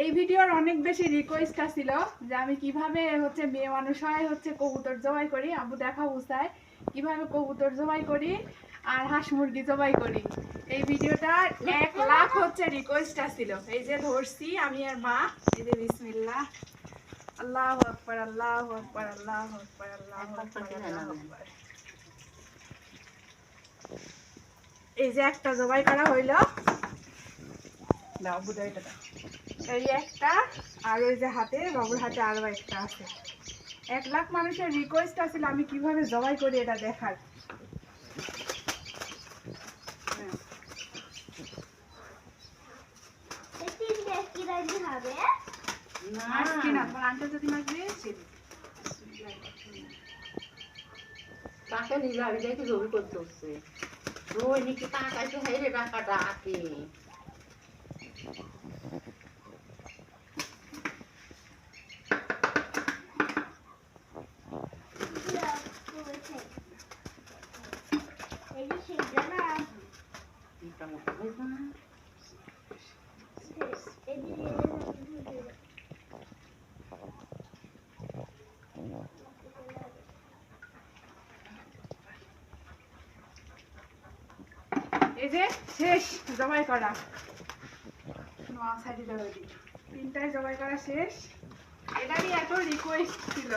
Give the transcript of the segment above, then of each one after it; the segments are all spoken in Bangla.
এই ভিডিওর অনেক বেশি রিকোয়েস্ট আসছিল যে আমি কীভাবে হচ্ছে মেয়ে মানুষ হয়, হচ্ছে কবুতর জবাই করি। আবু দেখা বুঝায় কীভাবে কবুতর জবাই করি আর হাঁস মুরগি জবাই করি। এই ভিডিওটা এক লাখ হচ্ছে রিকোয়েস্ট আসছিল এই যে ধরছি আমি আর মা। এই যে বিসমিল্লাহ। আল্লাহ আল্লাহ আকবার আল্লাহ আকবার আল্লাহ আকবার আল্লাহ আকবার। এই যে একটা জবাই করা হইল। দাও বুঝাই এটা এই একটা আর ওই যে হাতে বাবুর হাতে আরও একটা আছে। এক লাখ মানুষের রিকোয়েস্ট আছিল আমি কীভাবে জবাই করি এটা দেখার। মাছ কিনা তোমার আন্টি যদি মাছ দিয়েছিল তাকে নিজে আগে যাইতে জমি করতে হচ্ছে রোজ নাকি টাকাইতে হাইরে টাকাটা আঁকে মোটামুটি হয়েছে এই যে শেষ জবাই করা। সাইডে জবাই দিই। তিনটায় জবাই করা শেষ। এটারই এত রিকোয়েস্ট ছিল।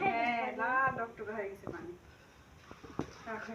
হ্যাঁ লাল ডক্টর হয়ে গেছে মানে। রাখো।